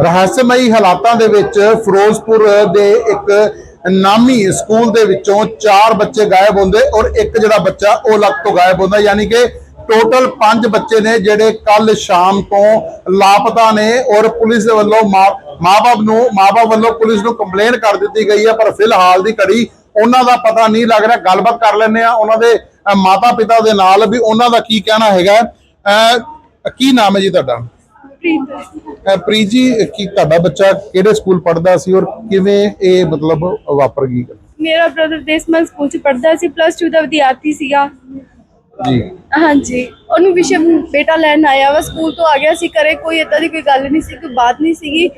ਰਹੱਸਮਈ ਹਾਲਾਤਾਂ ਦੇ ਵਿੱਚ ਫਿਰੋਜ਼ਪੁਰ ਦੇ ਇੱਕ ਨਾਮੀ ਸਕੂਲ ਦੇ ਵਿੱਚੋਂ ਚਾਰ ਬੱਚੇ ਗਾਇਬ ਹੁੰਦੇ ਔਰ ਇੱਕ ਜਿਹੜਾ ਬੱਚਾ ਉਹ ਲੱਗ ਤੋਂ ਗਾਇਬ ਹੁੰਦਾ ਯਾਨੀ ਕਿ ਟੋਟਲ 5 ਬੱਚੇ ਨੇ ਜਿਹੜੇ ਕੱਲ ਸ਼ਾਮ ਤੋਂ ਲਾਪਤਾ ਨੇ ਔਰ ਪੁਲਿਸ ਦੇ ਵੱਲੋਂ ਮਾਂ- ਮਾਂ-ਬਾਪ ਨੂੰ ਮਾਂ-ਬਾਪ ਵੱਲੋਂ ਪੁਲਿਸ ਨੂੰ ਕੰਪਲੇਨ ਕਰ ਦਿੱਤੀ ਗਈ ਹੈ ਪਰ ਫਿਲਹਾਲ ਦੀ ਘੜੀ ਉਹਨਾਂ ਦਾ ਪਤਾ ਨਹੀਂ ਲੱਗ ਰਿਹਾ। ਗੱਲਬਾਤ ਕਰ ਲੈਂਦੇ ਆ ਉਹਨਾਂ ਦੇ ਮਾਤਾ ਪਿਤਾ ਦੇ ਨਾਲ ਵੀ ਉਹਨਾਂ ਦਾ ਕੀ ਕਹਿਣਾ ਹੈਗਾ ਅਹ, ਕੀ ਨਾਮ ਹੈ ਜੀ ਤੁਹਾਡਾ? ਪ੍ਰੀਤ ਅਹ ਪ੍ਰੀਤ ਜੀ ਕੀ ਤੁਹਾਡਾ ਬੱਚਾ ਕਿਹੜੇ ਸਕੂਲ ਪੜ੍ਹਦਾ ਸੀ ਔਰ ਕਿਵੇਂ ਇਹ ਮਤਲਬ ਵਾਪਰ ਗਈ? ਮੇਰਾ ਬ੍ਰਦਰ ਦੇਸਮਨ ਸਕੂਲ ਚ ਪੜ੍ਹਦਾ ਸੀ ਪਲੱਸ 2 ਦਾ ਵਿਦਿਆਰਥੀ ਸੀਗਾ। ਜੀ। ਹਾਂਜੀ। ਉਹਨੂੰ ਵਿਸ਼ਵ ਬੇਟਾ ਲੈਣ ਆਇਆ ਵਾ ਸਕੂਲ ਤੋਂ ਆ ਗਿਆ ਸੀ ਕਰੇ ਕੋਈ ਏਦਾਂ ਦੀ ਕੋਈ ਗੱਲ ਨਹੀਂ ਸੀ ਕੋਈ ਬਾਤ ਨਹੀਂ ਸੀਗੀ।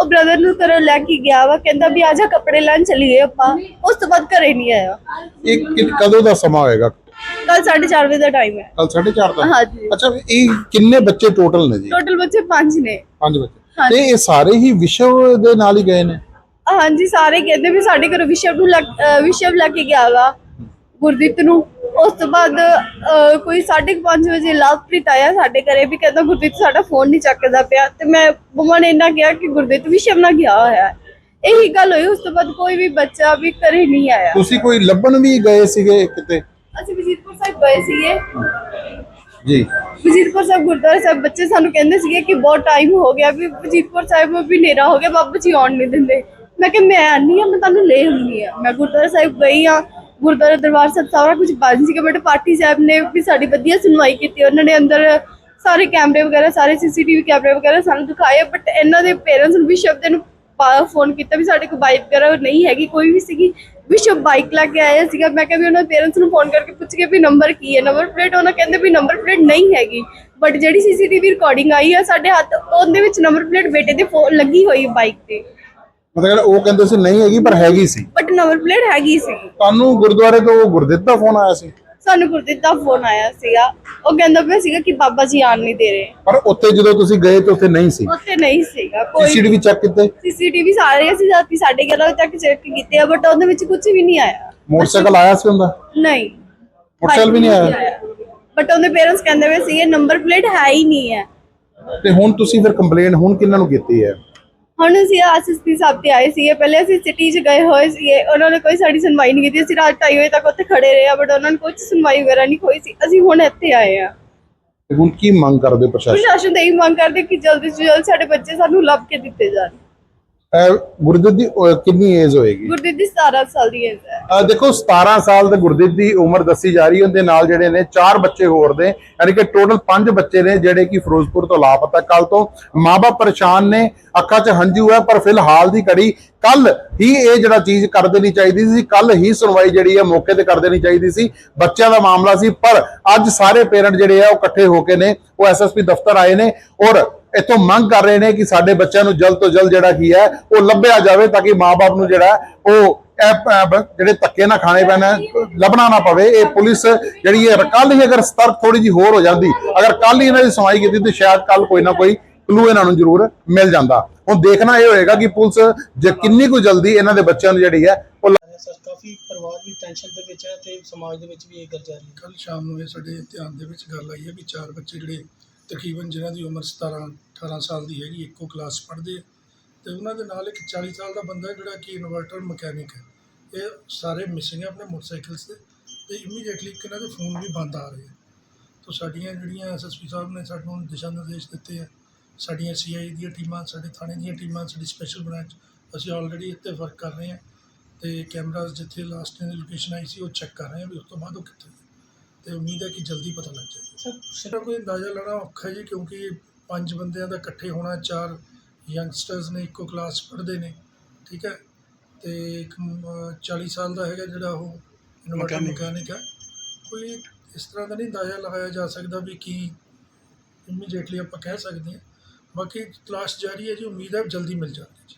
ਉਹ ਬ੍ਰਦਰ ਨੂੰ ਘਰੋਂ ਲੈ ਕੇ ਗਿਆ ਵਾ ਕਹਿੰਦਾ ਵੀ ਆਜਾ ਕੱਪੜੇ ਲੈਣ ਚਲੀਏ ਆਪਾਂ। ਉਸ ਤੋਂ ਬਾਅਦ ਘਰੇ ਨਹੀਂ ਆਇਆ। ਇਹ ਕਿ- ਕਦੋਂ ਦਾ ਸਮਾਂ ਹੋਏਗਾ? ਕੱਲ 4:30 ਵਜੇ ਦਾ ਟਾਈਮ ਹੈ। ਕੱਲ 4:30 ਦਾ? ਹਾਂਜੀ। ਅੱਛਾ ਇਹ ਕਿੰਨੇ ਬੱਚੇ ਟੋਟਲ ਨੇ ਜੀ? ਟੋਟਲ ਬੱਚੇ 5 ਨੇ। ਪੰਜ ਬੱਚੇ। ਤੇ ਇਹ ਸਾਰੇ ਹੀ ਵਿਸ਼ਵ ਦੇ ਨਾਲ ਹੀ ਗਏ ਨੇ? ਹਾਂਜੀ ਸਾਰੇ ਕਹਿੰਦੇ ਵੀ ਸਾਡੇ ਘਰੋਂ ਵਿਸ਼ਵ ਨੂੰ ਵਿਸ਼ਵ ਲੈ ਕੇ ਗਿਆ ਵਾ ਗੁਰਦੀਪ ਨੂੰ। ਉਸ ਤੋਂ ਬਾਅਦ ਕੋਈ 5:30 ਵਜੇ ਲਵਪ੍ਰੀਤ ਆਇਆ ਸਾਡੇ ਘਰੇ ਵੀ ਕਹਿੰਦਾ ਗੁਰਦੀਪ ਸਾਡਾ ਫੋਨ ਨਹੀਂ ਚੱਕਦਾ ਪਿਆ। ਤੇ ਮੈਂ ਮੰਮਾ ਨੇ ਇੰਨਾ ਕਿਹਾ ਕਿ ਗੁਰਦੀਪ ਵਿਸ਼ਵ ਨਾਲ ਗਿਆ ਹੋਇਆ ਹੈ। ਇਹੀ ਗੱਲ ਹੋਈ ਉਸ ਤੋਂ ਬਾਅਦ ਕੋਈ ਵੀ ਬੱਚਾ ਵੀ ਘਰੇ ਨਹੀਂ ਆਇਆ। ਤੁਸੀਂ ਕੋਈ ਲੱਭਣ ਵੀ ਗਏ ਸੀਗੇ ਕਿਤੇ? ਅਸੀਂ ਵਜੀਦਪੁਰ ਸਾਹਿਬ ਗਏ ਸੀਗੇ। ਜੀ। ਵਜੀਦਪੁਰ ਸਾਹਿਬ ਗੁਰਦੁਆਰਾ ਸਾਹਿਬ ਬੱਚੇ ਸਾਨੂੰ ਕਹਿੰਦੇ ਸੀਗੇ ਕਿ ਬਹੁਤ ਟਾਈਮ ਹੋ ਗਿਆ ਵੀ ਵਜੀਦਪੁਰ ਸਾਹਿਬ ਵੀ ਹਨੇਰਾ ਹੋ ਗਿਆ ਬਾਬਾ ਜੀ ਆਉਣ ਨਹੀਂ ਦਿੰਦੇ। ਮੈਂ ਕਿ ਮੈਂ ਆਨੀ ਆ ਮੈਂ ਤੁਹਾਨੂੰ ਲੈ ਆਉਂਦੀ ਆ ਮੈਂ ਗੁਰਦੁਆਰਾ ਸਾਹਿਬ ਗਈ ਆ ਗੁਰਦੁਆਰਾ ਦਰਬਾਰ ਸਾਹਿਬ ਸਾਰਾ ਕੁਝ ਬੰਦ ਸੀਗਾ ਬਟ ਪਾਰਟੀ ਸਾਹਿਬ ਨੇ ਵੀ ਸਾਡੀ ਵਧੀਆ ਸੁਣਵਾਈ ਕੀਤੀ। ਉਹਨਾਂ ਨੇ ਅੰਦਰ ਸਾਰੇ ਕੈਮਰੇ ਵਗੈਰਾ ਸਾਰੇ ਸੀਸੀਟੀਵੀ ਕੈਮਰੇ ਵਗੈਰਾ ਸਾਨੂੰ ਦਿਖਾਏ ਬਟ ਇਹਨਾਂ ਦੇ ਪੇਰੈਂਟਸ ਨੂੰ ਵੀ ਸ਼ਬਦ ਨੂੰ ਫੋਨ ਕੀਤਾ ਵੀ ਸਾਡੇ ਕੋਲ ਬਾਈਕ ਵਗੈਰਾ ਨਹੀਂ ਹੈਗੀ ਕੋਈ ਵੀ ਸੀਗੀ। ਵਿਸ਼ਵ ਬਾਈਕ ਲੈ ਕੇ ਆਇਆ ਸੀਗਾ। ਮੈਂ ਕਿਹਾ ਵੀ ਉਹਨਾਂ ਦੇ ਪੇਰੈਂਟਸ ਨੂੰ ਫੋਨ ਕਰਕੇ ਪੁੱਛ ਕੇ ਵੀ ਨੰਬਰ ਕੀ ਹੈ ਨੰਬਰ ਪਲੇਟ ਉਹਨਾਂ ਕਹਿੰਦੇ ਵੀ ਨੰਬਰ ਪਲੇਟ ਨਹੀਂ ਹੈਗੀ। ਬਟ ਜਿਹੜੀ ਸੀਸੀਟੀਵੀ ਰਿਕਾਰਡਿੰਗ ਆਈ ਹੈ ਸਾਡੇ ਹੱਥ ਉਹਦੇ ਵਿੱਚ ਨੰਬਰ ਪਲੇਟ ਬੇਟੇ ਦੇ ਫੋ- ਲੱਗੀ ਹੋਈ ਬਾਈਕ ਤੇ। ਮਤਲਬ ਉਹ ਕਹਿੰਦੇ ਸੀ ਨਹੀਂ ਹੈਗੀ ਪਰ ਹੈਗੀ ਸੀ। ਬਟ ਨੰਬਰ ਪਲੇਟ ਹੈਗੀ ਸੀ। ਤੁਹਾਨੂੰ ਗੁਰਦੁਆਰੇ ਤੋਂ ਗੁਰਦਿੱਤ ਦਾ ਫੋਨ ਆਇਆ ਸੀ? ਸਾਨੂੰ ਗੁਰਦੀਪ ਦਾ ਫੋਨ ਆਇਆ ਸੀਗਾ। ਉਹ ਕਹਿੰਦਾ ਪਿਆ ਸੀਗਾ ਕਿ ਬਾਬਾ ਜੀ ਆਣ ਨਹੀਂ ਦੇ ਰਹੇ। ਪਰ ਉੱਥੇ ਜਦੋਂ ਤੁਸੀਂ ਗਏ ਤੇ ਉੱਥੇ ਨਹੀਂ ਸੀ। ਉੱਥੇ ਨਹੀਂ ਸੀਗਾ ਕੋਈ ਸੀਸੀਟੀਵੀ ਚੈੱਕ ਕੀਤੇ? ਸੀਸੀਟੀਵੀ ਸਾਰੇ ਅਸੀਂ ਰਾਤੀ 11:30 ਵਜੇ ਤੱਕ ਚੈੱਕ ਕੀਤੇ ਆ ਬਟ ਉਹਦੇ ਵਿੱਚ ਕੁਝ ਵੀ ਨਹੀਂ ਆਇਆ। ਮੋਟਰਸਾਈਕਲ ਆਇਆ ਸੀ ਹੁੰਦਾ ਨਹੀਂ। ਮੋਟਰਸਾਈਕਲ ਵੀ ਨਹੀਂ ਆਇਆ? ਬਟ ਉਹਦੇ ਪੇਰੈਂਟਸ ਕਹਿੰਦੇ ਵੇ ਸੀ ਇਹ ਨੰਬਰ ਪਲੇਟ ਹੈ ਹੀ ਨਹੀਂ ਹੈ। ਤੇ ਹੁਣ ਤੁਸੀਂ ਫਿਰ ਕੰਪਲੇਨ ਹੁਣ ਕਿਹਨਾਂ ਨੂੰ ਕੀਤੀ ਹੈ? ਹੁਣ ਅਸੀਂ ਐਸਐਸਪੀ ਸਾਹਿਬ ਤੇ ਆਏ ਸੀਗੇ ਪਹਿਲੇ ਅਸੀਂ ਸਿਟੀ 'ਚ ਗਏ ਹੋਏ ਸੀਗੇ ਉਹਨਾਂ ਨੇ ਕੋਈ ਸਾਡੀ ਸੁਣਵਾਈ ਨਹੀਂ ਕੀਤੀ ਅਸੀਂ ਰਾਤ 2:30 ਵਜੇ ਤੱਕ ਉੱਥੇ ਖੜੇ ਰਹੇ ਆ ਬਟ ਉਹਨਾਂ ਨੇ ਕੋਈ ਸੁਣਵਾਈ ਵਗੈਰਾ ਨਹੀਂ ਹੋਈ ਸੀ ਅਸੀਂ ਹੁਣ ਇੱਥੇ ਆਏ ਆ ਤੇ ਹੁਣ ਕੀ ਮੰਗ ਕਰਦੇ ਹੋ ਪ੍ਰਸ਼ਾਸਨ ਪ੍ਰਸ਼ਾਸਨ ਤੇ ਇਹ ਮੰਗ ਕਰਦੇ ਕਿ ਜਲਦੀ ਤੋਂ ਜਲਦ ਸਾਡੇ ਬੱਚੇ ਸਾਨੂੰ ਲੱਭ ਕੇ ਦਿੱਤੇ ਜਾਣ। ਅਹ ਗੁਰਦਿੱਤ ਦੀ ਅਹ ਕਿੰਨੀ ਏਜ ਹੋਏਗੀ? ਗੁਰਦੀਪ ਦੀ 17 ਸਾਲ ਦੀ ਏਜ ਹੈ। ਅਹ ਦੇਖੋ 17 ਸਾਲ ਦੇ ਗੁਰਦੀਪ ਦੀ ਉਮਰ ਦੱਸੀ ਜਾ ਰਹੀ ਹੈ। ਉਹਦੇ ਨਾਲ ਜਿਹੜੇ ਨੇ ਚਾਰ ਬੱਚੇ ਹੋਰ ਨੇ। ਯਾਨੀ ਕਿ ਟੋਟਲ 5 ਬੱਚੇ ਨੇ ਜਿਹੜੇ ਕਿ ਫਿਰੋਜ਼ਪੁਰ ਤੋਂ ਲਾਪਤਾ। ਕੱਲ ਤੋਂ ਮਾਪੇ ਪਰੇਸ਼ਾਨ ਨੇ ਅੱਖਾਂ 'ਚ ਹੰਝੂ ਹੈ ਪਰ ਫਿਲਹਾਲ ਦੀ ਘੜੀ ਕੱਲ ਹੀ ਇਹ ਜਿਹੜਾ ਚੀਜ਼ ਕਰ ਦੇਣੀ ਚਾਹੀਦੀ ਸੀ ਕੱਲ ਹੀ ਸੁਣਵਾਈ ਜਿਹੜੀ ਹੈ ਮੌਕੇ ਤੇ ਕਰ ਦੇਣੀ ਚਾਹੀਦੀ ਸੀ। ਬੱਚਿਆਂ ਦਾ ਮਾਮਲਾ ਸੀ ਪਰ ਅੱਜ ਸਾਰੇ ਪੇਰੈਂਟ ਜਿਹੜੇ ਆ ਉਹ ਇਕੱਠੇ ਹੋ ਕੇ ਨੇ ਉਹ ਐਸਐਸਪੀ ਦਫ਼ਤਰ ਆਏ ਨੇ ਔਰ ਇੱਥੋਂ ਮੰਗ ਕਰ ਰਹੇ ਨੇ ਕਿ ਸਾਡੇ ਬੱਚਿਆਂ ਨੂੰ ਜਲਦ ਤੋਂ ਜਲਦ ਜਿਹੜਾ ਕੀ ਹੈ ਉਹ ਲੱਭਿਆ ਜਾਵੇ ਤਾਂ ਕਿ ਮਾਪੇ ਨੂੰ ਜਿਹੜਾ ਉਹ ਜਿਹੜੇ ਧੱਕੇ ਨਾ ਖਾਣੇ ਪੈਣ ਲੱਭਣਾ ਨਾ ਪਵੇ। ਇਹ ਪੁਲਿਸ ਜਿਹੜੀ ਹੈ ਕੱਲ ਹੀ ਅਗਰ ਸਤਰਕ ਥੋੜੀ ਜੀ ਹੋਰ ਹੋ ਜਾਂਦੀ ਅਗਰ ਕੱਲ ਹੀ ਇਹਨਾਂ ਦੀ ਸੁਣਵਾਈ ਕੀਤੀ ਤੇ ਸ਼ਾਇਦ ਕੱਲ ਕੋਈ ਨਾ ਕੋਈ ਕਲੂ ਇਹਨਾਂ ਨੂੰ ਜ਼ਰੂਰ ਮਿਲ ਜਾਂਦਾ। ਹੁਣ ਦੇਖਣਾ ਇਹ ਹੋਏਗਾ ਕਿ ਪੁਲਿਸ ਜੇ ਕਿੰਨੀ ਕੁ ਜਲਦੀ ਇਹਨਾਂ ਦੇ ਬੱਚਿਆਂ ਨੂੰ ਜਿਹੜੀ ਹੈ ਉਹ ਕਾਫੀ ਪਰਿਵਾਰ ਵੀ ਟੈਨਸ਼ਨ ਦੇ ਵਿੱਚ ਹੈ ਤੇ ਸਮਾਜ ਦੇ ਵਿੱਚ ਵੀ ਇਹ ਗੱਲ ਜਾਰੀ ਹੈ। ਕੱਲ ਸ਼ਾਮ ਨੂੰ ਇਹ ਸਾਡੇ ਧਿਆਨ ਦੇ ਵਿੱਚ ਗੱਲ ਆਈ ਹੈ ਵੀ ਚਾਰ ਬੱਚੇ ਜਿਹੜੇ ਤਕਰੀਬਨ ਜਿਨ੍ਹਾਂ ਦੀ ਉਮਰ 17 18 ਸਾਲ ਦੀ ਹੈਗੀ, ਇੱਕੋ ਕਲਾਸ ਪੜ੍ਹਦੇ ਆ। ਤੇ ਉਹਨਾਂ ਦੇ ਨਾਲ ਇੱਕ 40 ਸਾਲ ਦਾ ਬੰਦਾ ਜਿਹੜਾ ਕਿ ਇਨਵਰਟਰ ਮਕੈਨਿਕ ਹੈ। ਇਹ ਸਾਰੇ ਮਿਸਿੰਗ ਹੈ ਆਪਣੇ ਮੋਟਰਸਾਈਕਲਸ ਤੇ ਤੇ ਇਮੀਡੀਏਟਲੀ ਇਹਨਾਂ ਦੇ ਫੋਨ ਵੀ ਬੰਦ ਆ ਰਹੇ ਆ। ਤਾਂ ਸਾਡੀਆਂ ਜਿਹੜੀਆਂ ਐਸਐਸਪੀ ਸਾਹਿਬ ਨੇ ਸਾਨੂੰ ਦਿਸ਼ਾ ਨਿਰਦੇਸ਼ ਦਿੱਤੇ ਆ, ਸਾਡੀਆਂ ਸੀਆਈ ਦੀਆਂ ਟੀਮਾਂ, ਸਾਡੇ ਥਾਣੇ ਦੀਆਂ ਟੀਮਾਂ, ਸਾਡੀ ਸਪੈਸ਼ਲ ਬ੍ਰਾਂਚ ਅਸੀਂ ਆਲਰੇਡੀ ਇੱਥੇ ਵਰਕ ਕਰ ਰਹੇ ਹਾਂ ਤੇ ਕੈਮਰਾਸ ਜਿੱਥੇ ਲਾਸਟ ਟਾਈਮ ਦੀ ਲੋਕੇਸ਼ਨ ਆਈ ਸੀ, ਉਹ ਚੈੱਕ ਕਰ ਰਹੇ ਹਾਂ ਵੀ ਉਸ ਤੋਂ ਬਾਅਦ ਉਹ ਕਿੱਥੇ ਤੇ ਉਮੀਦ ਹੈ ਕਿ ਜਲਦੀ ਪਤਾ ਲੱਗ ਜਾਏਗਾ। ਸਰ ਕੋਈ ਅੰਦਾਜ਼ਾ ਲਾਣਾ ਔਖਾ ਜੀ ਕਿਉਂਕਿ ਪੰਜ ਬੰਦਿਆਂ ਦਾ ਇਕੱਠੇ ਹੋਣਾ ਚਾਰ ਯੰਗਸਟਰਸ ਨੇ ਇੱਕੋ ਕਲਾਸ ਪੜ੍ਹਦੇ ਨੇ ਠੀਕ ਹੈ? ਤੇ ਇੱਕ ਮ- 40 ਸਾਲ ਦਾ ਹੈਗਾ ਜਿਹੜਾ ਉਹ ਇਨਵਰਟਰ ਮਕੈਨਿਕ ਹੈ। ਕੋਈ ਇਸ ਤਰ੍ਹਾਂ ਦਾ ਨਹੀਂ ਅੰਦਾਜ਼ਾ ਲਗਾਇਆ ਜਾ ਸਕਦਾ ਵੀ ਕੀ ਇਮੀਡੀਏਟਲੀ ਆਪਾਂ ਕਹਿ ਸਕਦੇ ਹਾਂ। ਬਾਕੀ ਤਲਾਸ਼ ਜਾਰੀ ਹੈ ਜੀ ਉਮੀਦ ਹੈ ਜਲਦੀ ਮਿਲ ਜਾਣਗੇ ਜੀ।